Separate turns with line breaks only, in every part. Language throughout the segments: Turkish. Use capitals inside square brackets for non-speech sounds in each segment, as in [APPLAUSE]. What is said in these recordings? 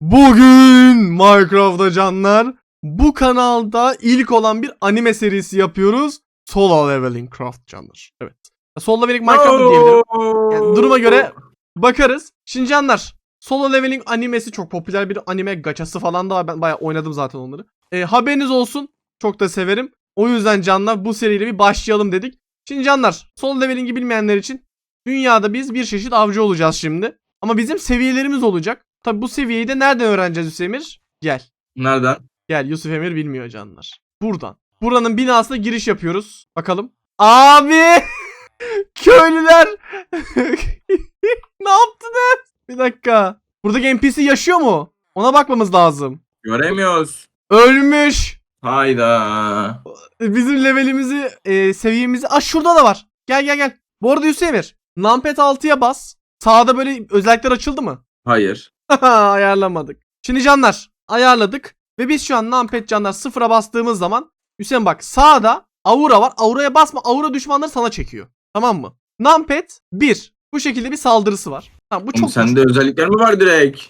Bugün Minecraft'ta canlar bu kanalda ilk olan bir anime serisi yapıyoruz. Solo Leveling Craft canlar. Evet. Solo Leveling Minecraft diyebilirim. Yani duruma göre bakarız. Şimdi canlar Solo Leveling animesi çok popüler bir anime. Gaçası falan da var. Ben bayağı oynadım zaten onları. E, haberiniz olsun. Çok da severim. O yüzden canlar bu seriyle bir başlayalım dedik. Şimdi canlar Solo Leveling'i bilmeyenler için dünyada biz bir çeşit avcı olacağız şimdi. Ama bizim seviyelerimiz olacak. Tabi bu seviyeyi de nereden öğreneceğiz Yusuf Emir? Gel.
Nereden?
Gel Yusuf Emir bilmiyor canlar. Buradan. Buranın binasına giriş yapıyoruz. Bakalım. Abi! [LAUGHS] Köylüler! [LAUGHS] ne yaptınız? Bir dakika. Buradaki NPC yaşıyor mu? Ona bakmamız lazım.
Göremiyoruz.
Ölmüş.
Hayda.
Bizim levelimizi, e, seviyemizi... Aa şurada da var. Gel gel gel. Bu arada Yusuf Emir. Numpad 6'ya bas. Sağda böyle özellikler açıldı mı?
Hayır. [LAUGHS]
Ayarlamadık. Şimdi canlar ayarladık. Ve biz şu an numpad canlar sıfıra bastığımız zaman Hüseyin bak sağda aura var. Auraya basma. Aura düşmanları sana çekiyor. Tamam mı? Numpad 1. Bu şekilde bir saldırısı var. Tamam bu
Oğlum
çok
sende özellikler mi var direkt?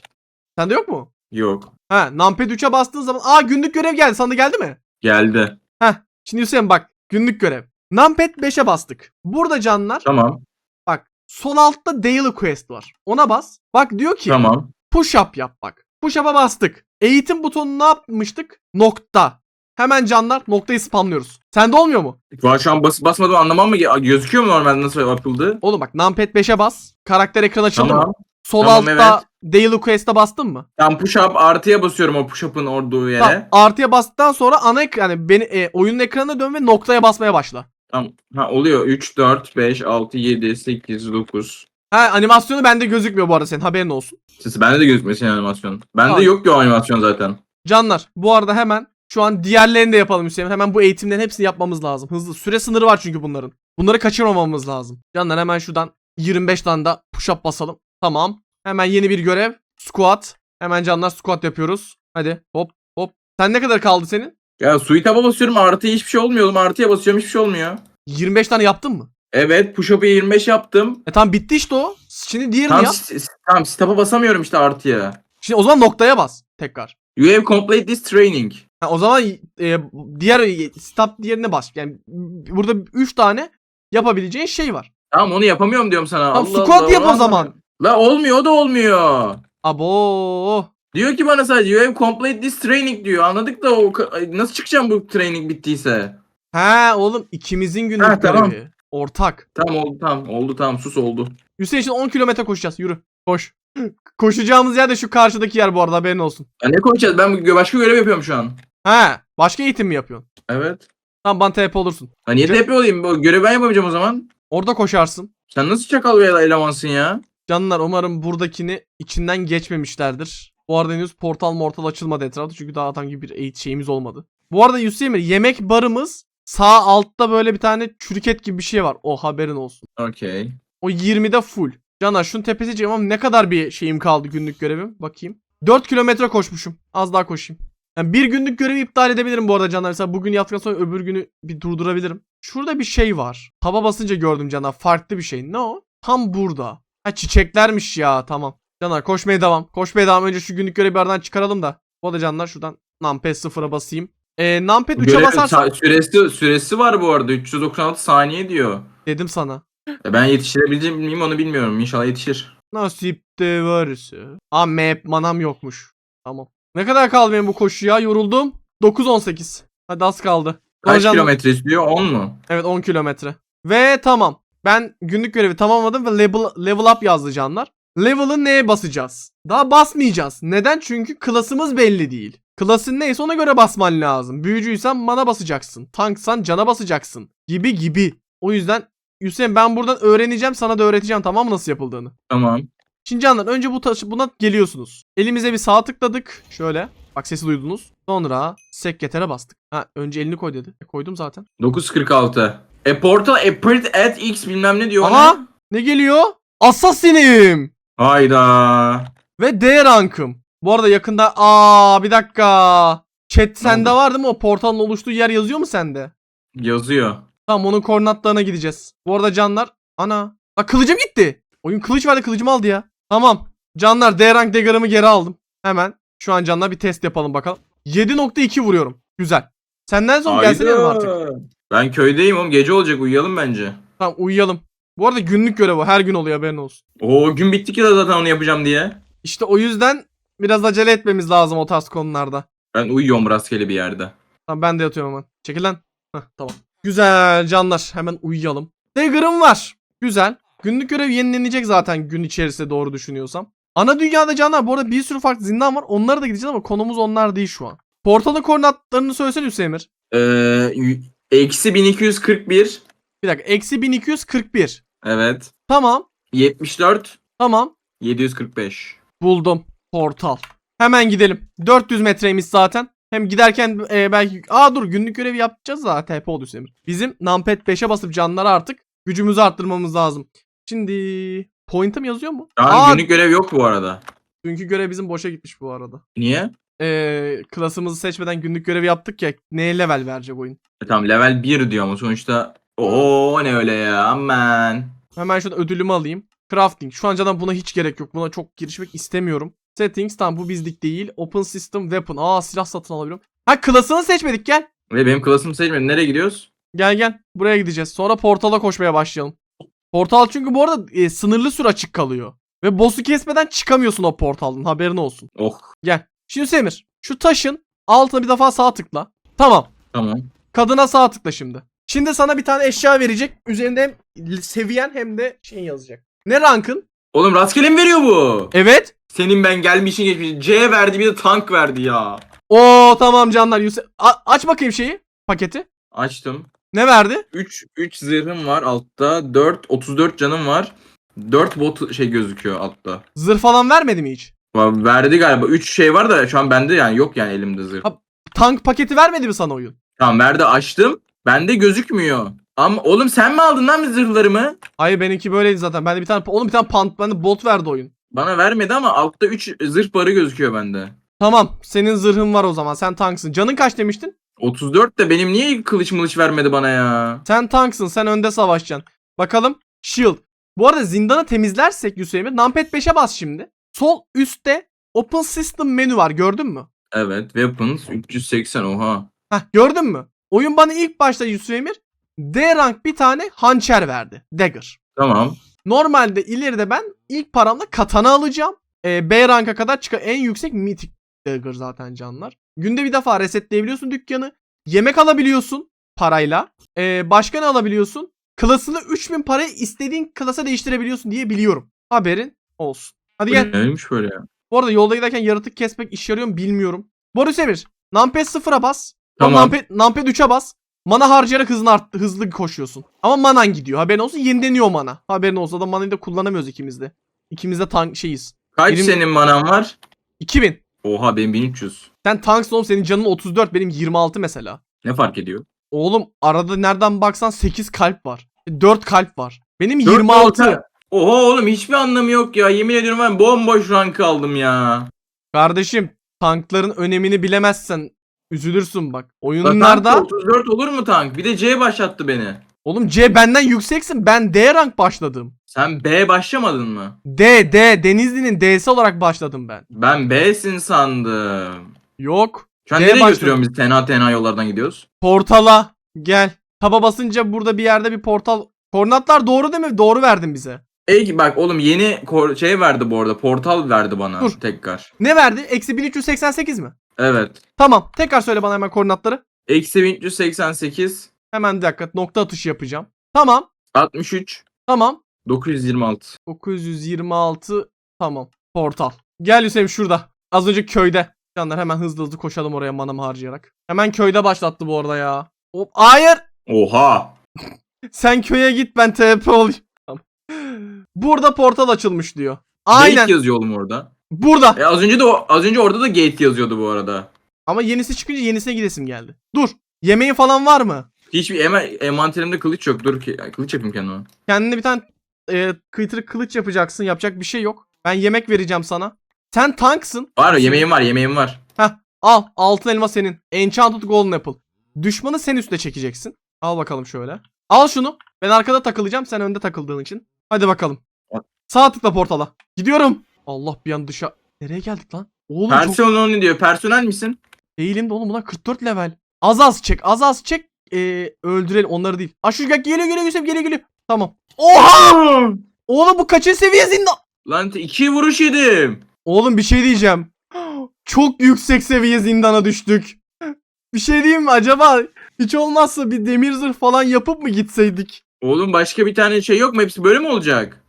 Sende yok mu?
Yok.
Ha numpad 3'e bastığın zaman aa günlük görev geldi. Sana da geldi mi?
Geldi.
Heh. Şimdi Hüseyin bak günlük görev. Numpad 5'e bastık. Burada canlar
Tamam.
bak sol altta daily quest var. Ona bas. Bak diyor ki
Tamam.
Push up yap bak. Push up'a bastık. Eğitim butonunu ne yapmıştık? Nokta. Hemen canlar noktayı spamlıyoruz. Sende olmuyor mu?
Şu şu an basıp basmadım anlamam mı? Gözüküyor mu normalde nasıl yapıldı?
Oğlum bak numpad 5'e bas. Karakter ekran açıldı
Tamam.
mı? Sol
Tamam,
altta daily quest'e bastın mı?
Ben push up artıya basıyorum o push up'ın olduğu yere.
Tamam. Artıya bastıktan sonra ana ekran yani beni e, oyunun ekranına dön ve noktaya basmaya başla.
Tamam. Ha oluyor. 3, 4, 5, 6, 7, 8, 9.
Ha animasyonu bende gözükmüyor bu arada senin haberin olsun.
Sesi bende de gözükmüyor senin animasyon. Bende
Tamam.
yok ki o animasyon zaten.
Canlar bu arada hemen şu an diğerlerini de yapalım Hüseyin. Hemen bu eğitimlerin hepsini yapmamız lazım. Hızlı. Süre sınırı var çünkü bunların. Bunları kaçırmamamız lazım. Canlar hemen şuradan 25 tane da push up basalım. Tamam. Hemen yeni bir görev. Squat. Hemen canlar squat yapıyoruz. Hadi hop hop. Sen ne kadar kaldı senin?
Ya suite'a basıyorum artıya hiçbir şey olmuyor oğlum. Artıya basıyorum hiçbir şey olmuyor.
25 tane yaptın mı?
Evet push up'ı 25 yaptım.
E tamam bitti işte o. Şimdi diğerini
Tam,
yap.
tam stop'a basamıyorum işte artıya.
Şimdi o zaman noktaya bas tekrar.
You have complete this training.
Ha, o zaman e, diğer stop diğerine bas. Yani burada 3 tane yapabileceğin şey var.
Tamam onu yapamıyorum diyorum sana.
Tamam
Allah
squat
Allah,
yap o
Allah.
zaman.
La olmuyor o da olmuyor.
Abo.
Diyor ki bana sadece you have complete this training diyor. Anladık da o nasıl çıkacağım bu training bittiyse.
Ha oğlum ikimizin günlük
Ha, tamam.
Ortak.
Tamam oldu tamam oldu tamam sus oldu.
Hüseyin için 10 kilometre koşacağız. Yürü. Koş. Koşacağımız yer de şu karşıdaki yer bu arada haberin olsun.
Ya ne konuşacağız ben başka görev yapıyorum şu an.
Ha, başka eğitim mi yapıyorsun?
Evet.
Tamam bana TP olursun.
Ha niye TP olayım? Bu görevi ben yapamayacağım o zaman.
Orada koşarsın.
Sen nasıl çakal bir elemansın ya?
Canlar umarım buradakini içinden geçmemişlerdir. Bu arada henüz portal mortal açılmadı etrafta çünkü daha adam gibi bir eğit şeyimiz olmadı. Bu arada Yusuf Emir yemek barımız sağ altta böyle bir tane çürüket gibi bir şey var. O haberin olsun.
Okey.
O 20'de full. Caner şunun tepesi ama ne kadar bir şeyim kaldı günlük görevim. Bakayım. 4 kilometre koşmuşum. Az daha koşayım. Yani bir günlük görevi iptal edebilirim bu arada Caner. Mesela bugün yaptıktan sonra öbür günü bir durdurabilirim. Şurada bir şey var. Taba basınca gördüm Caner. Farklı bir şey. Ne o? Tam burada. Ha çiçeklermiş ya. Tamam. Caner koşmaya devam. Koşmaya devam. Önce şu günlük görevi aradan çıkaralım da. Bu arada Caner şuradan Numpad 0'a basayım. Ee, Numpad 3'e
Görev,
basarsan
sa- süresi, süresi var bu arada 396 saniye diyor.
dedim sana.
Ya ben yetiştirebilecek miyim onu bilmiyorum. İnşallah yetişir.
Nasip de varsa. Aa map manam yokmuş. Tamam. Ne kadar kaldı benim bu koşuya? Yoruldum. 9-18. Hadi az kaldı.
Kaç
Hocam-
kilometre istiyor? 10 mu?
Evet 10 kilometre. Ve tamam. Ben günlük görevi tamamladım ve level, level up yazdı canlar. Level'ı neye basacağız? Daha basmayacağız. Neden? Çünkü klasımız belli değil. Klasın neyse ona göre basman lazım. Büyücüysen mana basacaksın. Tanksan cana basacaksın. Gibi gibi. O yüzden Hüseyin ben buradan öğreneceğim sana da öğreteceğim tamam mı nasıl yapıldığını.
Tamam.
Şimdi canlar önce bu taşı buna geliyorsunuz. Elimize bir sağ tıkladık. Şöyle. Bak sesi duydunuz. Sonra sekretere bastık. Ha önce elini koy dedi. E, koydum zaten.
946. E portal appeared at x bilmem ne diyor.
Aha!
ne?
Ne geliyor? Assassin'im.
Hayda.
Ve D rankım. Bu arada yakında aa bir dakika. Chat sende var değil mi? O portalın oluştuğu yer yazıyor mu sende?
Yazıyor.
Tamam onun koordinatlarına gideceğiz. Bu arada canlar. Ana. Aa kılıcım gitti. Oyun kılıç verdi kılıcımı aldı ya. Tamam. Canlar D rank dagger'ımı geri aldım. Hemen şu an canına bir test yapalım bakalım. 7.2 vuruyorum. Güzel. Senden sonra gelsene yanıma artık.
Hayda. Ben köydeyim oğlum. Gece olacak uyuyalım bence.
Tamam uyuyalım. Bu arada günlük görev o. Her gün oluyor haberin olsun.
Oo gün bitti ki zaten onu yapacağım diye.
İşte o yüzden biraz acele etmemiz lazım o tarz konularda.
Ben uyuyorum rastgele bir yerde.
Tamam ben de yatıyorum hemen. Çekil lan. Heh, tamam. Güzel canlar. Hemen uyuyalım. Dagger'ım var. Güzel. Günlük görev yenilenecek zaten gün içerisinde doğru düşünüyorsam. Ana dünyada canlar bu arada bir sürü farklı zindan var. Onlara da gideceğiz ama konumuz onlar değil şu an. Portalın koordinatlarını söylesene Hüseyin'ir.
Ee, eksi 1241.
Bir dakika. Eksi 1241.
Evet.
Tamam.
74.
Tamam.
745.
Buldum. Portal. Hemen gidelim. 400 metreymiş zaten. Hem giderken e, belki... Aa dur günlük görevi yapacağız da TP oldu Hüseyin. Bizim numpad 5'e basıp canları artık gücümüzü arttırmamız lazım. Şimdi... Point'im yazıyor mu?
An
Aa,
günlük görev yok bu arada.
dünkü görev bizim boşa gitmiş bu arada.
Niye?
Ee, klasımızı seçmeden günlük görevi yaptık ya. Neye level verecek oyun?
E, tamam level 1 diyor ama sonuçta Oo ne öyle ya aman.
Hemen şurada ödülümü alayım. Crafting. Şu an canım buna hiç gerek yok. Buna çok girişmek istemiyorum. Settings tamam bu bizlik değil. Open System Weapon. Aa silah satın alabiliyorum. Ha klasını seçmedik gel.
Ve benim klasımı seçmedim. Nereye gidiyoruz?
Gel gel. Buraya gideceğiz. Sonra portala koşmaya başlayalım. Portal çünkü bu arada e, sınırlı süre açık kalıyor. Ve boss'u kesmeden çıkamıyorsun o portaldan. Haberin olsun.
Oh
Gel. Şimdi Semir. Şu taşın altına bir defa sağ tıkla. Tamam.
tamam.
Kadına sağ tıkla şimdi. Şimdi sana bir tane eşya verecek. Üzerinde hem seviyen hem de şey yazacak. Ne rankın?
Oğlum rastgele mi veriyor bu?
Evet.
Senin ben gelmişin geçmiş. C verdi bir de tank verdi ya.
Oo tamam canlar. Yusuf. A- aç bakayım şeyi. Paketi.
Açtım.
Ne verdi?
3 3 zırhım var altta. 4 34 canım var. 4 bot şey gözüküyor altta.
Zırh falan vermedi mi hiç?
Va- Verdi galiba. 3 şey var da şu an bende yani yok yani elimde zırh.
Ha- Tank paketi vermedi mi sana oyun?
Tamam verdi açtım. Bende gözükmüyor. Ama oğlum sen mi aldın lan zırhlarımı?
Hayır benimki böyleydi zaten. Bende bir tane oğlum bir tane pant bende bolt verdi oyun.
Bana vermedi ama altta 3 zırh barı gözüküyor bende.
Tamam. Senin zırhın var o zaman. Sen tanksın. Canın kaç demiştin?
34 de benim niye kılıç mılıç vermedi bana ya?
Sen tanksın. Sen önde savaşacaksın. Bakalım. Shield. Bu arada zindanı temizlersek Hüseyin Numpad 5'e bas şimdi. Sol üstte Open System menü var. Gördün mü?
Evet weapons 380 oha.
Heh, gördün mü? Oyun bana ilk başta Yusuf Emir D rank bir tane hançer verdi. Dagger.
Tamam.
Normalde ileride ben ilk paramla katana alacağım. Ee, B ranka kadar çıkan en yüksek mythic dagger zaten canlar. Günde bir defa resetleyebiliyorsun dükkanı. Yemek alabiliyorsun parayla. Ee, başka ne alabiliyorsun? Klasını 3000 paraya istediğin klasa değiştirebiliyorsun diye biliyorum. Haberin olsun. Hadi gel.
neymiş böyle ya?
Bu arada yolda giderken yaratık kesmek iş yarıyor mu bilmiyorum. Boris Emir. Numpad 0'a bas.
Tamam.
Numpad, Numpad 3'e bas. Mana harcayarak hızını art, hızlı koşuyorsun. Ama manan gidiyor. Haberin olsun yenileniyor mana. Haberin olsa da manayı da kullanamıyoruz ikimiz de. İkimiz de tank şeyiz.
Kaç
Benim-
senin manan var?
2000.
Oha benim 1300.
Sen tanksın oğlum senin canın 34 benim 26 mesela.
Ne fark ediyor?
Oğlum arada nereden baksan 8 kalp var. 4 kalp var. Benim
Dört
26.
volta. Oha oğlum hiçbir anlamı yok ya. Yemin ediyorum ben bomboş rank aldım ya.
Kardeşim tankların önemini bilemezsen üzülürsün bak. Oyunlarda
tank 34 olur mu tank? Bir de C başlattı beni.
oğlum C benden yükseksin. Ben D rank başladım.
Sen B başlamadın mı?
D D Denizli'nin D'si olarak başladım ben.
Ben B'sin sandım.
Yok. D
nereye
başladım.
götürüyorsun bizi? Tenha tenha yollardan gidiyoruz.
Portala gel. Taba basınca burada bir yerde bir portal. Koordinatlar doğru değil mi? Doğru verdin bize.
Ey bak oğlum yeni şey verdi bu arada. Portal verdi bana
Dur.
tekrar.
Ne verdi? Eksi 1388 mi?
Evet.
Tamam. Tekrar söyle bana hemen koordinatları.
Eksi 1388
Hemen bir dakika nokta atışı yapacağım. Tamam.
63
Tamam.
926.
926 tamam. Portal. Gel Hüseyin şurada. Az önce köyde. Canlar hemen hızlı hızlı koşalım oraya manamı harcayarak. Hemen köyde başlattı bu arada ya. Hop, hayır.
Oha. [LAUGHS]
Sen köye git ben TP olayım. Tamam. Burada portal açılmış diyor. Aynen.
Gate yazıyor oğlum orada.
Burada.
E az önce de o, az önce orada da gate yazıyordu bu arada.
Ama yenisi çıkınca yenisine gidesim geldi. Dur. Yemeğin falan var mı?
Hiçbir ema envanterimde kılıç yok. Dur ki kılıç yapayım kendime.
Kendine bir tane e, kıytırık kılıç yapacaksın. Yapacak bir şey yok. Ben yemek vereceğim sana. Sen tanksın.
Var yemeğim var yemeğim var.
Heh al. Altın elma senin. Enchanted Golden Apple. Düşmanı sen üste çekeceksin. Al bakalım şöyle. Al şunu. Ben arkada takılacağım. Sen önde takıldığın için. Hadi bakalım. Sağ tıkla portala. Gidiyorum. Allah bir an dışa... Nereye geldik lan? Oğlum çok
Personel diyor. Personel misin?
değilim de oğlum bunlar 44 level. Az az çek az az çek. Ee, öldürelim onları değil. Aa şu geliyor geliyor Yusuf geliyor geliyor. Tamam. Oha! [GASPS] Oğlum bu kaçıncı seviye zindan?
Lan iki vuruş yedim.
Oğlum bir şey diyeceğim. [GASPS] Çok yüksek seviye zindana düştük. [GASPS] Bir şey diyeyim mi acaba hiç olmazsa bir demir zırh falan yapıp mı gitseydik?
Oğlum başka bir tane şey yok mu? Hepsi böyle mi olacak?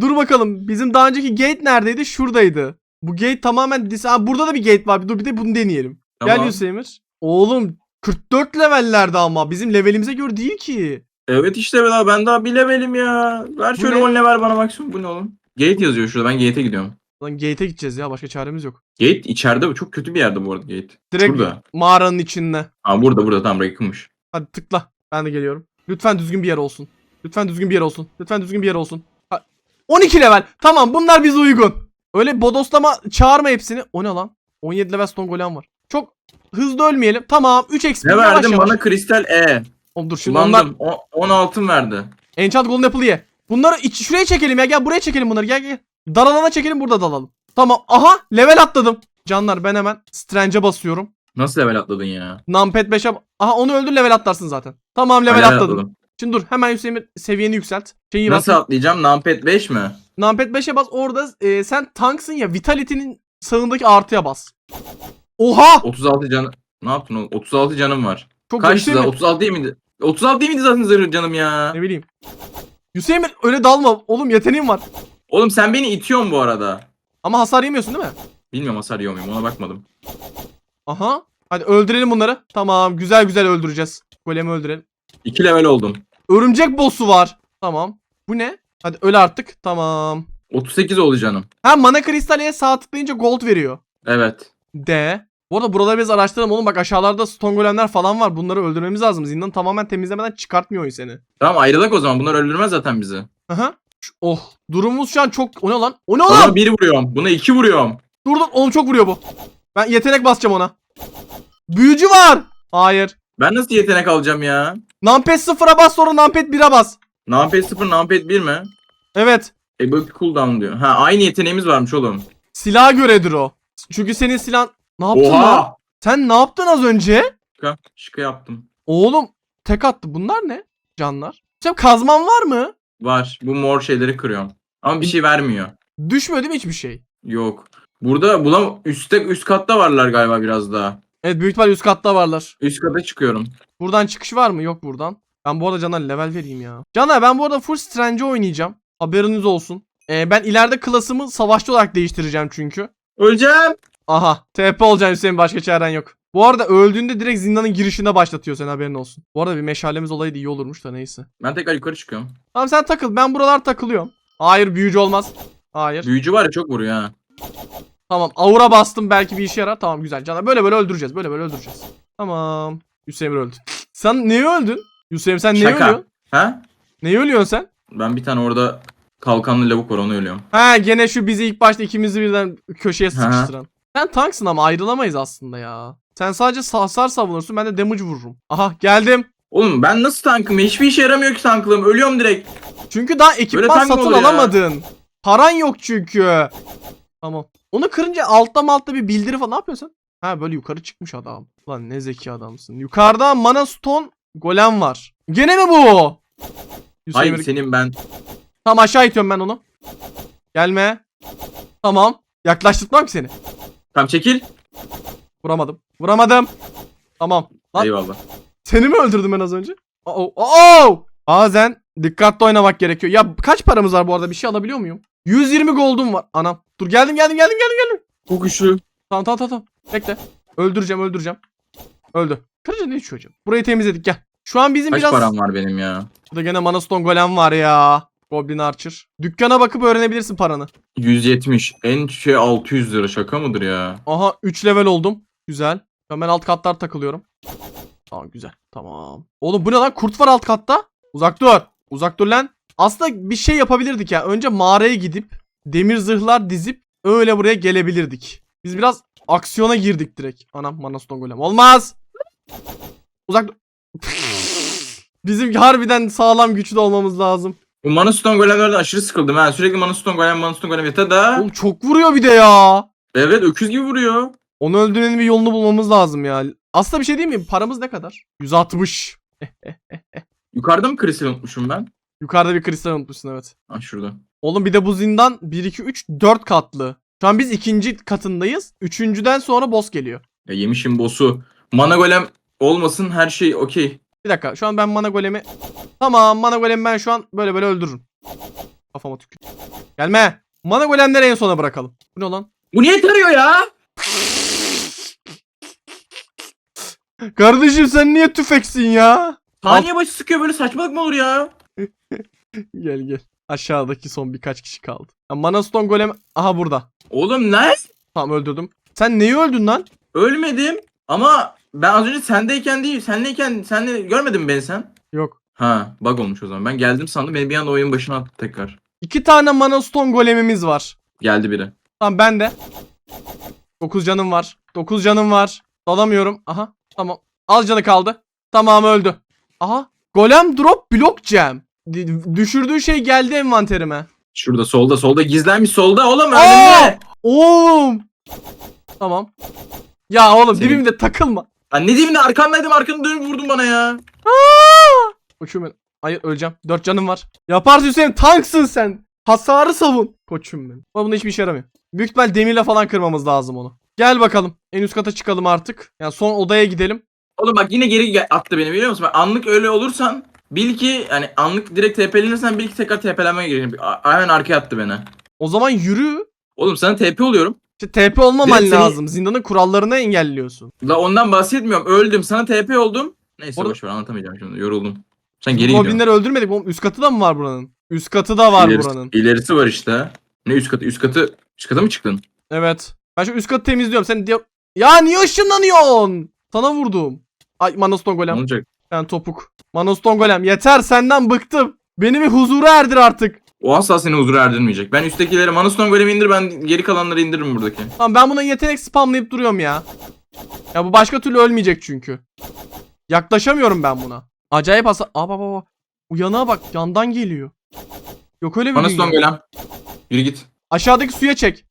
Dur bakalım bizim daha önceki gate neredeydi? Şuradaydı. Bu gate tamamen dis- Aa, burada da bir gate var. Dur bir de bunu deneyelim.
Tamam.
Gel Yusemir. Oğlum 44 levellerde ama bizim levelimize göre değil ki.
Evet işte be daha ben daha bir levelim ya. Ver
Bu
şöyle
ne?
10 level bana maksimum. Bu ne oğlum? Gate yazıyor şurada. Ben gate'e gidiyorum.
Lan gate'e gideceğiz ya başka çaremiz yok.
Gate içeride. Çok kötü bir yerde bu arada gate.
Direkt
Şurada.
mağaranın içinde.
Aa burada burada tam yakınmış.
Hadi tıkla. Ben de geliyorum. Lütfen düzgün bir yer olsun. Lütfen düzgün bir yer olsun. Lütfen düzgün bir yer olsun. Ha, 12 level. Tamam bunlar bize uygun. Öyle bodoslama çağırma hepsini. O ne lan? 17 level stone golem var. Çok hızlı ölmeyelim. Tamam 3 XP.
Ne verdin
yavaş.
bana kristal E.
Oğlum dur şimdi onlar
Kullandım. O- 10 altın verdi.
Enchant Golden Apple'ı ye. Bunları iç, şuraya çekelim ya. Gel buraya çekelim bunları. Gel gel. Dar alana çekelim burada dalalım. Tamam. Aha level atladım. Canlar ben hemen Strange'e basıyorum.
Nasıl level atladın ya?
Numpad 5'e... Aha onu öldür level atlarsın zaten. Tamam level
Level
atladım.
atladım.
Şimdi dur hemen Hüseyin seviyeni yükselt. Şeyi bas.
Nasıl atlayacağım? Numpad 5 mi?
Numpad 5'e bas. Orada e, sen tanksın ya Vitality'nin sağındaki artıya bas. Oha!
36 canı. Ne yaptın oğlum? 36 canım var.
Çok Hüseyin
da?
mi?
36 değil miydi? 36 değil miydi zaten zırh canım ya?
Ne bileyim. Hüseyin öyle dalma. Oğlum yeteneğim var.
Oğlum sen beni itiyorsun bu arada.
Ama hasar yemiyorsun değil mi?
Bilmiyorum hasar yiyor muyum ona bakmadım.
Aha. Hadi öldürelim bunları. Tamam güzel güzel öldüreceğiz. Golemi öldürelim.
2 level oldum.
Örümcek boss'u var. Tamam. Bu ne? Hadi öl artık. Tamam.
38 oldu canım.
Ha mana kristaliye sağ tıklayınca gold veriyor.
Evet.
D. Bu arada buraları biz araştıralım oğlum bak aşağılarda stone golemler falan var. Bunları öldürmemiz lazım. Zindanı tamamen temizlemeden çıkartmıyor oyun seni.
Tamam ayrılak o zaman. Bunlar öldürmez zaten bizi.
Aha. Oh. Durumumuz şu an çok... O ne lan? O ne
Buna
oğlum?
1 vuruyorum. Buna 2 vuruyorum.
Dur dur. Oğlum çok vuruyor bu. Ben yetenek basacağım ona. Büyücü var. Hayır.
Ben nasıl yetenek alacağım ya?
Numpad 0'a bas sonra Numpad 1'e bas.
Numpad 0, Numpad 1 mi?
Evet.
E bu cooldown diyor. Ha aynı yeteneğimiz varmış oğlum.
Silaha göredir o. Çünkü senin silah... Ne yaptın lan?
Oha!
Sen ne yaptın az önce?
Şıka, şıka yaptım.
Oğlum tek attı. Bunlar ne? Canlar. Sen kazman var mı?
Var. Bu mor şeyleri kırıyorum. Ama bir şey vermiyor.
Düşmüyor değil mi hiçbir şey?
Yok. Burada bulam üstte üst katta varlar galiba biraz daha.
Evet büyük ihtimal üst katta varlar.
Üst kata çıkıyorum.
Buradan çıkış var mı? Yok buradan. Ben bu arada Caner level vereyim ya. Caner ben bu arada full Strange oynayacağım. Haberiniz olsun. Ee, ben ileride klasımı savaşçı olarak değiştireceğim çünkü.
Öleceğim.
Aha. TP olacaksın Hüseyin başka çaren yok. Bu arada öldüğünde direkt zindanın girişinde başlatıyor sen haberin olsun. Bu arada bir meşalemiz olaydı iyi olurmuş da neyse.
Ben tekrar yukarı çıkıyorum.
Tamam sen takıl ben buralar takılıyorum. Hayır büyücü olmaz. Hayır.
Büyücü var ya çok vuruyor ha.
Tamam aura bastım belki bir işe yarar. Tamam güzel Caner böyle böyle öldüreceğiz. Böyle böyle öldüreceğiz. Tamam. Hüseyin öldü. [SNIFFS] Sen neye öldün? Hüseyin sen neye
Şaka.
ölüyorsun?
Ha?
Neye ölüyorsun sen?
Ben bir tane orada kalkanlı lavuk var onu ölüyorum.
Ha gene şu bizi ilk başta ikimizi birden köşeye
hı.
sıkıştıran. Sen tanksın ama ayrılamayız aslında ya. Sen sadece hasar savunursun ben de damage vururum. Aha geldim.
Oğlum ben nasıl tankım? Hiçbir işe yaramıyor ki tanklığım. Ölüyorum direkt.
Çünkü daha ekipman
tank mı
satın
olur ya?
alamadın. Paran yok çünkü. Tamam. Onu kırınca altta maltta bir bildiri falan ne yapıyorsun? Ha böyle yukarı çıkmış adam. Lan ne zeki adamsın. Yukarıda mana stone golem var. Gene mi bu? Hüseyin
Hayır senin ben.
Tamam aşağı itiyorum ben onu. Gelme. Tamam. Yaklaştırmam ki seni.
Tamam çekil.
Vuramadım. Vuramadım. Tamam. Lan
Eyvallah.
seni mi öldürdüm ben az önce? Oo. Oo. Bazen dikkatli oynamak gerekiyor. Ya kaç paramız var bu arada? Bir şey alabiliyor muyum? 120 gold'um var. Anam. Dur geldim geldim geldim geldim geldim.
Çok güçlü.
Tamam tamam tamam. Bekle. Öldüreceğim öldüreceğim. Öldü. Kırıcı ne çocuğum? Burayı temizledik gel. Şu an bizim
Kaç
biraz...
param var benim ya?
Burada gene Mana Stone Golem var ya. Goblin Archer. Dükkana bakıp öğrenebilirsin paranı.
170. En şey 600 lira şaka mıdır ya?
Aha 3 level oldum. Güzel. Hemen alt katlar takılıyorum. Tamam güzel. Tamam. Oğlum bu ne lan? Kurt var alt katta. Uzak dur. Uzak dur lan. Aslında bir şey yapabilirdik ya. Önce mağaraya gidip demir zırhlar dizip öyle buraya gelebilirdik. Biz biraz aksiyona girdik direkt. Anam manaston golem. Olmaz. Uzak. [LAUGHS] Bizim harbiden sağlam güçlü olmamız lazım.
Bu Mana Stone golemlerden aşırı sıkıldım ha. Sürekli Mana Stone golem, Mana Stone golem yeter da.
Oğlum çok vuruyor bir de ya.
Evet öküz gibi vuruyor.
Onu öldürmenin bir yolunu bulmamız lazım ya. Aslında bir şey değil mi? Paramız ne kadar? 160. [LAUGHS]
Yukarıda mı kristal unutmuşum ben?
Yukarıda bir kristal unutmuşsun evet.
Ha şurada.
Oğlum bir de bu zindan 1, 2, 3, 4 katlı. Şu an biz ikinci katındayız. Üçüncüden sonra boss geliyor.
Ya yemişim boss'u. Mana golem olmasın her şey okey.
Bir dakika şu an ben mana golemi... Tamam mana golemi ben şu an böyle böyle öldürürüm. Kafama tükür. Gelme. Mana golemleri en sona bırakalım. Bu ne lan?
Bu niye tarıyor ya?
Kardeşim sen niye tüfeksin ya?
Saniye başı sıkıyor böyle saçmalık mı olur ya? [LAUGHS]
Gel gel. Aşağıdaki son birkaç kişi kaldı. Ya, mana stone golem... Aha burada.
Oğlum ne?
Tamam öldürdüm. Sen neyi öldün lan?
Ölmedim ama ben az önce sendeyken değil senleyken senle görmedin mi beni sen?
Yok.
Ha bug olmuş o zaman. Ben geldim sandım beni bir anda oyun başına attı tekrar.
İki tane mana stone golemimiz var.
Geldi biri.
Tamam ben de. 9 canım var. 9 canım var. Dalamıyorum. Aha. Tamam. Az canı kaldı. Tamam öldü. Aha. Golem drop block jam. Düşürdüğü şey geldi envanterime.
Şurada solda solda gizlenmiş solda oğlum önümde.
Oğlum. Tamam. Ya oğlum
Senin-
dibimde takılma.
Ha, ne diyeyim de arkandaydım arkanı dönüp vurdun bana ya.
Koçum benim. Hayır öleceğim. 4 canım var. Yaparsın Hüseyin. Tanksın sen. Hasarı savun. Koçum benim. Ama bunda hiçbir işe yaramıyor. Büyük ihtimal demirle falan kırmamız lazım onu. Gel bakalım. En üst kata çıkalım artık. Yani son odaya gidelim.
Oğlum bak yine geri attı beni biliyor musun? Bak, anlık öyle olursan bil ki yani anlık direkt TP'lenirsen bil ki tekrar TP'lenmeye gireceğim. A- Hemen arkaya attı beni.
O zaman yürü.
Oğlum sana TP oluyorum.
İşte TP olmaman
Direkt seni-
lazım. Zindanın kurallarını engelliyorsun.
La ondan bahsetmiyorum. Öldüm. Sana TP oldum. Neyse
Orada-
boşver anlatamayacağım şimdi. Yoruldum. Sen geri gidiyorsun.
Goblinleri öldürmedik. Oğlum üst katı da mı var buranın? Üst katı da var
İlerisi,
buranın.
ilerisi var işte. Ne üst katı? Üst katı. Üst kata mı çıktın?
Evet. Ben şu üst katı temizliyorum. Sen diyor... Ya niye ışınlanıyorsun? Sana vurdum. Ay Manaston
Ne
golem.
olacak?
Ben topuk. Manaston golem. Yeter senden bıktım. Beni bir huzura erdir artık.
O asla seni huzura erdirmeyecek. Ben üsttekileri Manaston golemi indir ben geri kalanları indiririm buradaki.
Tamam ben buna yetenek spamlayıp duruyorum ya. Ya bu başka türlü ölmeyecek çünkü. Yaklaşamıyorum ben buna. Acayip hasa... Aa baba baba. Uyanığa bak yandan geliyor. Yok öyle bir
Manaston
dünya.
golem. Yürü git.
Aşağıdaki suya çek.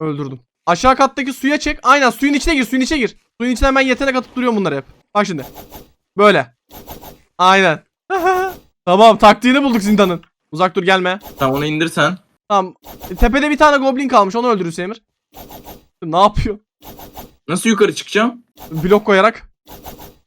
Öldürdüm. Aşağı kattaki suya çek. Aynen suyun içine gir suyun içine gir. Suyun içine ben yetenek atıp duruyorum bunları hep. Bak şimdi. Böyle. Aynen. [LAUGHS] tamam taktiğini bulduk zindanın. Uzak dur gelme.
Tamam onu indirsen.
Tamam. E, Tepede bir tane goblin kalmış onu öldürürse Emir. Ne yapıyor?
Nasıl yukarı çıkacağım?
Blok koyarak.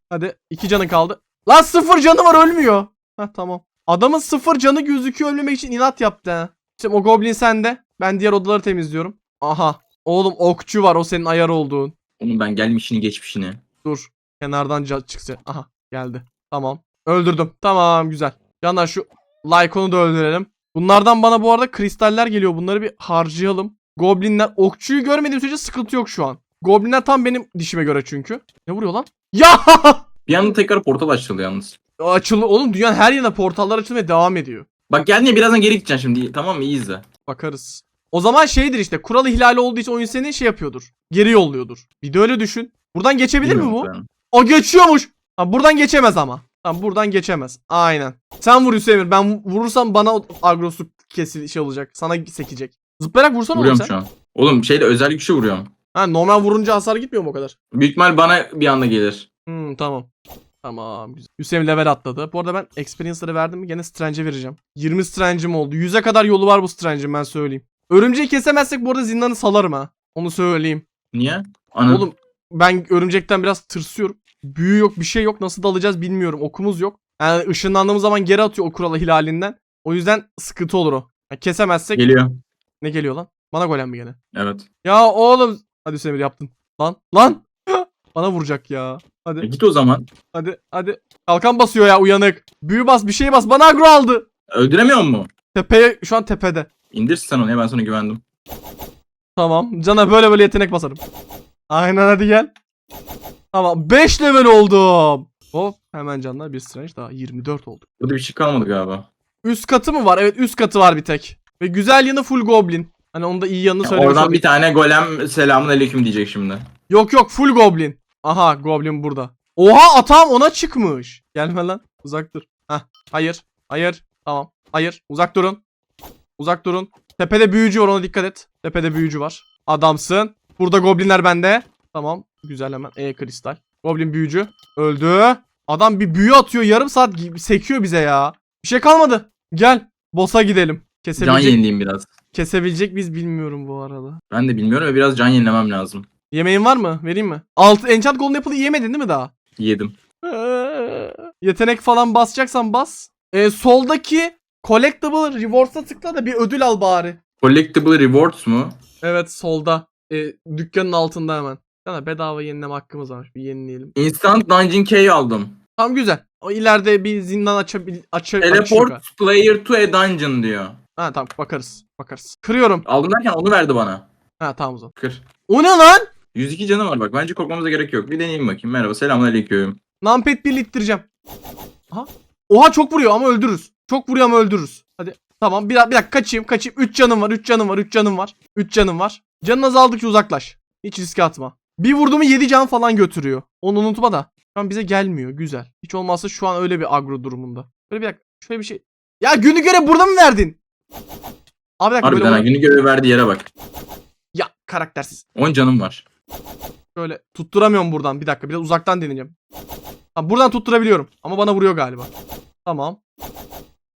Hadi iki canı kaldı. Lan sıfır canı var ölmüyor. Heh tamam. Adamın sıfır canı gözüküyor ölmemek için inat yaptı ha. Şimdi o goblin sende. Ben diğer odaları temizliyorum. Aha. Oğlum okçu var o senin ayarı olduğun.
Onun ben gelmişini geçmişini.
Dur. Kenardan çıksın. Aha geldi. Tamam. Öldürdüm. Tamam güzel. Canlar şu Lycon'u da öldürelim. Bunlardan bana bu arada kristaller geliyor. Bunları bir harcayalım. Goblinler. Okçuyu görmediğim sürece sıkıntı yok şu an. Goblinler tam benim dişime göre çünkü. Ne vuruyor lan? Ya! [LAUGHS]
Bir anda tekrar portal açıldı yalnız.
Açılı oğlum dünyanın her yerine portallar açılmaya devam ediyor.
Bak geldin ya birazdan geri gideceksin şimdi. Tamam mı? İyi izle.
Bakarız. O zaman şeydir işte kural ihlali olduğu için oyun seni şey yapıyordur. Geri yolluyordur. Bir de öyle düşün. Buradan geçebilir mi bu?
Bilmiyorum ben.
O geçiyormuş. Ha, buradan geçemez ama. Tamam buradan geçemez. Aynen. Sen vur Hüseyin. Ben vurursam bana agrosu kesil şey olacak. Sana sekecek. Zıplayarak vursana oğlum
Vuruyorum
sen.
şu an. Oğlum şeyde özel güçle vuruyorum.
Ha, normal vurunca hasar gitmiyor mu o kadar?
Büyük ihtimal bana bir anda gelir.
Hmm, tamam. Tamam güzel. Hüseyin level atladı. Bu arada ben experience'ları verdim mi gene Strange'e vereceğim. 20 Strange'im oldu. 100'e kadar yolu var bu Strange'in ben söyleyeyim. Örümceği kesemezsek bu arada zindanı salarım ha. Onu söyleyeyim.
Niye? Ana.
Oğlum ben örümcekten biraz tırsıyorum. Büyü yok bir şey yok nasıl dalacağız bilmiyorum okumuz yok. Yani ışınlandığımız zaman geri atıyor o kuralı hilalinden. O yüzden sıkıntı olur o. Yani kesemezsek
Geliyor.
ne geliyor lan? Bana golem mi gene?
Evet.
Ya oğlum. Hadi Hüseyin Emir yaptın. Lan lan. [GASPS] Bana vuracak ya.
E
Hadi
git o zaman.
hadi hadi. Kalkan basıyor ya uyanık. Büyü bas bir şey bas. Bana agro aldı.
Öldüremiyor mu?
Tepeye şu an tepede.
İndirsin sen onu ya ben sana güvendim.
Tamam. Cana böyle böyle yetenek basarım. Aynen hadi gel. Tamam 5 level oldum. Hop hemen canlar bir strange daha 24 olduk.
Burada bir şey kalmadı galiba.
Üst katı mı var? Evet üst katı var bir tek. Ve güzel yanı full goblin. Hani onun da iyi yanını
Ya
söylemiş
oradan
olayım.
bir tane golem selamun aleyküm diyecek şimdi.
Yok yok full goblin. Aha goblin burada. Oha atağım ona çıkmış. Gelme lan. Uzak dur. Hah. Hayır. Hayır. Tamam. Hayır. Uzak durun. Uzak durun. Tepede büyücü var ona dikkat et. Tepede büyücü var. Adamsın. Burada goblinler bende. Tamam. Güzel hemen. E kristal. Goblin büyücü. Öldü. Adam bir büyü atıyor. Yarım saat sekiyor bize ya. Bir şey kalmadı. Gel. Boss'a gidelim.
Can
Kesebilecek,
yenileyim biraz.
kesebilecek biz bilmiyorum bu arada.
Ben de bilmiyorum ve biraz can yenilemem lazım.
Yemeğin var mı? Vereyim mi? Altı Enchant Golden Apple'ı yemedin değil mi daha?
Yedim.
Ee, Yetenek falan basacaksan bas. Ee, soldaki Collectible Rewards'a tıkla da bir ödül al bari.
Collectible rewards mu?
Evet solda. Ee, dükkanın altında hemen. Sana bedava yenileme hakkımız var. Bir yenileyelim.
Instant Dungeon Key aldım.
Tam güzel. O ileride bir zindan açabil aç
Teleport player to a dungeon diyor.
Ha tamam bakarız. Bakarız. Kırıyorum.
Aldım derken onu verdi bana.
Ha tamam o zaman.
Kır.
O ne lan?
102 canım var bak. Bence korkmamıza gerek yok. Bir deneyeyim bakayım. Merhaba. Selamünaleyküm.
Numpad 1 ittireceğim. Aha. Oha çok vuruyor ama öldürürüz. Çok vuruyor ama öldürürüz. Hadi. Tamam bir, bir dakika kaçayım kaçayım. 3 canım var 3 canım var 3 canım var. 3 canım var. Canın azaldıkça uzaklaş. Hiç riske atma. Bir vurduğumu 7 can falan götürüyor. Onu unutma da. Şu an bize gelmiyor. Güzel. Hiç olmazsa şu an öyle bir agro durumunda. Böyle bir dakika. Şöyle bir şey. Ya günü göre burada mı verdin? Abi bir dakika
Harbiden ha, günü görev verdiği yere bak.
Ya karaktersiz.
10 canım var.
Şöyle tutturamıyorum buradan. Bir dakika biraz uzaktan deneyeceğim. Tamam buradan tutturabiliyorum. Ama bana vuruyor galiba. Tamam.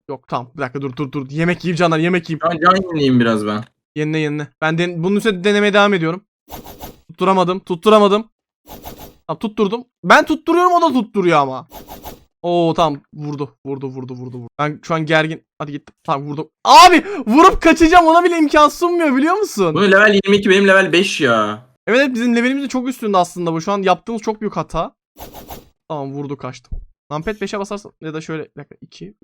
Yok tamam. Bir dakika dur dur dur. Yemek yiyeyim canlar yemek yiyeyim.
An can yenileyim biraz ben.
Yenile yenile. Ben den bunun üstüne denemeye devam ediyorum. Tutturamadım. Tutturamadım. Tamam tutturdum. Ben tutturuyorum o da tutturuyor ama. Oo tamam vurdu. Vurdu vurdu vurdu vurdu. Ben şu an gergin. Hadi git. Tamam vurdu. Abi vurup kaçacağım ona bile imkan sunmuyor biliyor musun?
Bunun level 22 benim level 5 ya.
Evet evet, bizim levelimizin çok üstünde aslında bu. Şu an yaptığımız çok büyük hata. Tamam vurdu kaçtım. Numpad 5'e basarsan ya da şöyle bir dakika 2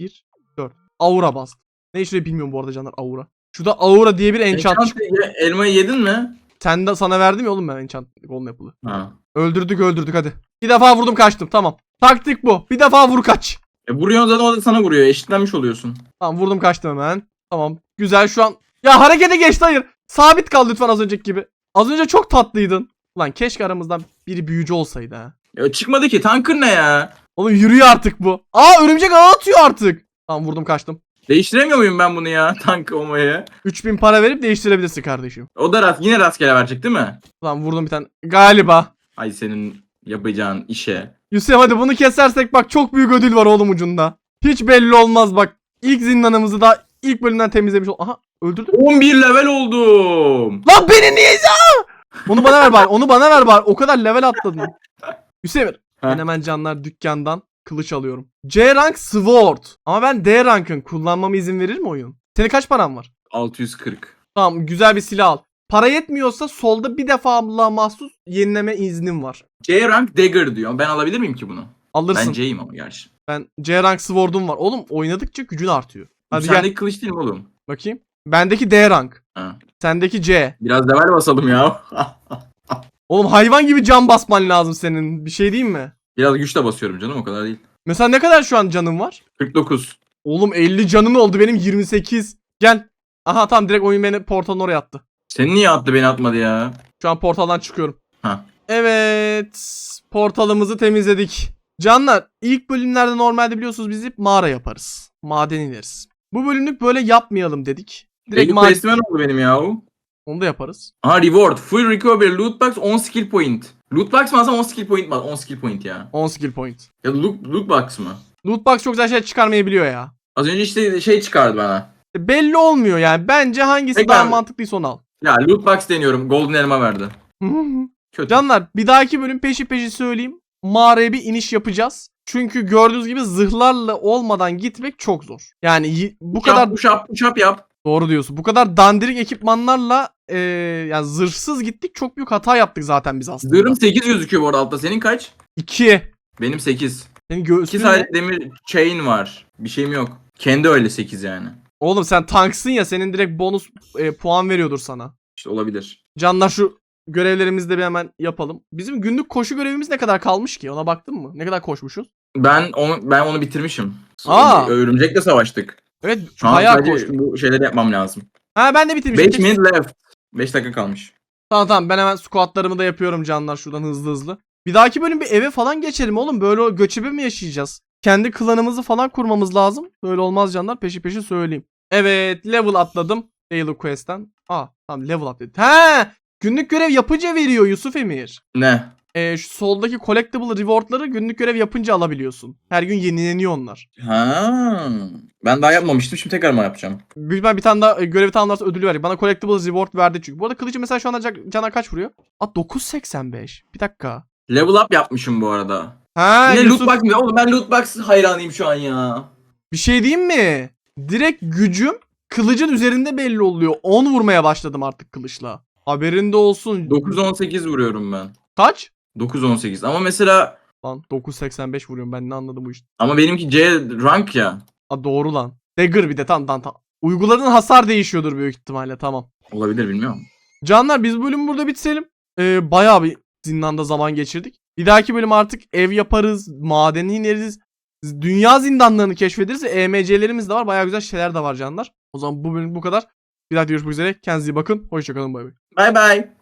1 4. Aura bastım. Ne işe bilmiyorum bu arada canlar aura. Şurada aura diye bir enchant.
Enchant elmayı yedin mi?
Sen de sana verdim ya oğlum ben enchant golden apple'ı.
Ha.
Öldürdük öldürdük hadi. Bir defa vurdum kaçtım tamam. Taktik bu. Bir defa vur kaç.
E vuruyorsun zaten o da sana vuruyor. Eşitlenmiş oluyorsun.
Tamam vurdum kaçtım hemen. Tamam. Güzel şu an. Ya harekete geçti hayır. Sabit kal lütfen az önceki gibi. Az önce çok tatlıydın. Ulan keşke aramızdan biri büyücü olsaydı ha.
Ya çıkmadı ki. Tanker ne ya?
Oğlum yürüyor artık bu. Aa örümcek ağı atıyor artık. Tamam vurdum kaçtım.
Değiştiremiyor muyum ben bunu ya? [LAUGHS] Tank olmayı.
3000 para verip değiştirebilirsin kardeşim.
O da rast, yine rastgele verecek değil mi?
Ulan vurdum bir tane. Galiba.
Ay senin yapacağın işe.
Yusuf hadi bunu kesersek bak çok büyük ödül var oğlum ucunda. Hiç belli olmaz bak. İlk zindanımızı da ilk bölümden temizlemiş ol. Aha öldürdün.
11 level oldum.
Lan beni niye za- Onu bana ver bari. Onu bana ver bari. O kadar level atladın. [LAUGHS] Hüseyin ben hemen canlar dükkandan kılıç alıyorum. C rank sword. Ama ben D rankın kullanmama izin verir mi oyun? Senin kaç paran var?
640.
Tamam güzel bir silah al. Para yetmiyorsa solda bir defa mahsus yenileme iznim var.
C rank dagger diyor. Ben alabilir miyim ki bunu?
Alırsın.
Ben
Ben,
C'yim ama gerçi.
C rank sword'um var. Oğlum oynadıkça gücün artıyor. Hadi
Sendeki
gel
kılıç değil mi oğlum?
bakayım. Bendeki D rank.
Ha.
Sendeki C.
Biraz level basalım ya. [LAUGHS]
Oğlum hayvan gibi can basman lazım senin. Bir şey diyeyim mi?
Biraz güçle basıyorum canım o kadar değil.
Mesela ne kadar şu an canın var?
49.
Oğlum 50 canın oldu benim 28. Gel. Aha tamam direkt oyun beni portalın oraya attı.
Seni niye attı beni atmadı ya?
Şu an portaldan çıkıyorum.
Ha.
Evet. Portalımızı temizledik. Canlar ilk bölümlerde normalde biliyorsunuz biz hep mağara yaparız. Maden ineriz. Bu bölümlük böyle yapmayalım dedik. Direkt
Direkt
maden
ne oldu benim ya?
Onu da yaparız.
Aha reward. Full recovery loot box 10 skill point. Loot box mı alsam 10 skill point mi? 10 skill point ya.
10 skill point.
Ya loot, loot box mı?
Loot box çok güzel şey çıkarmayabiliyor ya.
Az önce işte şey çıkardı bana.
E, Belli olmuyor yani. Bence hangisi
Peki
daha
abi.
mantıklıysa onu al.
Ya loot box deniyorum. Golden elma verdi. [LAUGHS] Kötü.
Canlar bir dahaki bölüm peşi peşi söyleyeyim. Mağaraya bir iniş yapacağız. Çünkü gördüğünüz gibi zırhlarla olmadan gitmek çok zor. Yani y- bu kadar
up, push up yap.
Doğru diyorsun. Bu kadar dandirik ekipmanlarla e, yani zırhsız gittik. Çok büyük hata yaptık zaten biz aslında.
Zırhım 8 gözüküyor bu arada altta. Senin kaç?
2.
Benim 8.
Senin
2
göğsün ne?
tane demir chain var. Bir şeyim yok. Kendi öyle 8 yani.
Oğlum sen tanksın ya senin direkt bonus e, puan veriyordur sana.
İşte olabilir.
Canlar şu görevlerimizi de bir hemen yapalım. Bizim günlük koşu görevimiz ne kadar kalmış ki? Ona baktın mı? Ne kadar koşmuşuz?
Ben onu ben onu bitirmişim.
Aa.
Örümcekle savaştık.
Evet
Şu an
bayağı
sadece
koştum.
bu şeyleri yapmam lazım.
Ha ben de bitirmişim.
5 minute left. 5 dakika kalmış.
Tamam tamam ben hemen squatlarımı da yapıyorum canlar şuradan hızlı hızlı. Bir dahaki bölüm bir eve falan geçelim oğlum. Böyle göçebe mi yaşayacağız? Kendi klanımızı falan kurmamız lazım. Böyle olmaz canlar peşi peşi söyleyeyim. Evet level atladım. Daily Quest'ten. Aa tamam level dedi. He! Günlük görev yapınca veriyor Yusuf Emir.
Ne?
Ee, şu soldaki collectible rewardları günlük görev yapınca alabiliyorsun. Her gün yenileniyor onlar.
Ha. Ben daha yapmamıştım. Şimdi tekrar mı yapacağım?
İhtimal bir tane daha e, görevi tamamlarsa ödülü verecek. Bana collectible reward verdi çünkü. Bu arada kılıcı mesela şu anda ca- cana kaç vuruyor? Aa 9.85. Bir dakika.
Level up yapmışım bu arada.
Ha
Yine
Yusuf,
loot box mı? Oğlum ben loot box hayranıyım şu an ya.
bir şey diyeyim mi? Direkt gücüm kılıcın üzerinde belli oluyor. 10 vurmaya başladım artık kılıçla. Haberinde olsun.
9-18 vuruyorum ben.
Kaç?
9-18 ama mesela
Lan 9.85 vuruyorum ben ne anladım bu işte.
ama benimki C rank ya.
Aa doğru lan. Dagger bir de tam tam tam. Uyguladığın hasar değişiyordur büyük ihtimalle tamam.
Olabilir bilmiyorum.
Canlar biz bölümü burada bitirelim. Ee, bayağı bir zindanda zaman geçirdik. Bir dahaki bölüm artık ev yaparız, madeni ineriz. Dünya zindanlarını keşfederiz EMC'lerimiz de var. Bayağı güzel şeyler de var canlar. O zaman bu bölüm bu kadar. Bir daha görüşmek üzere. Kendinize iyi bakın. Hoşçakalın bay bay.
Bye bye.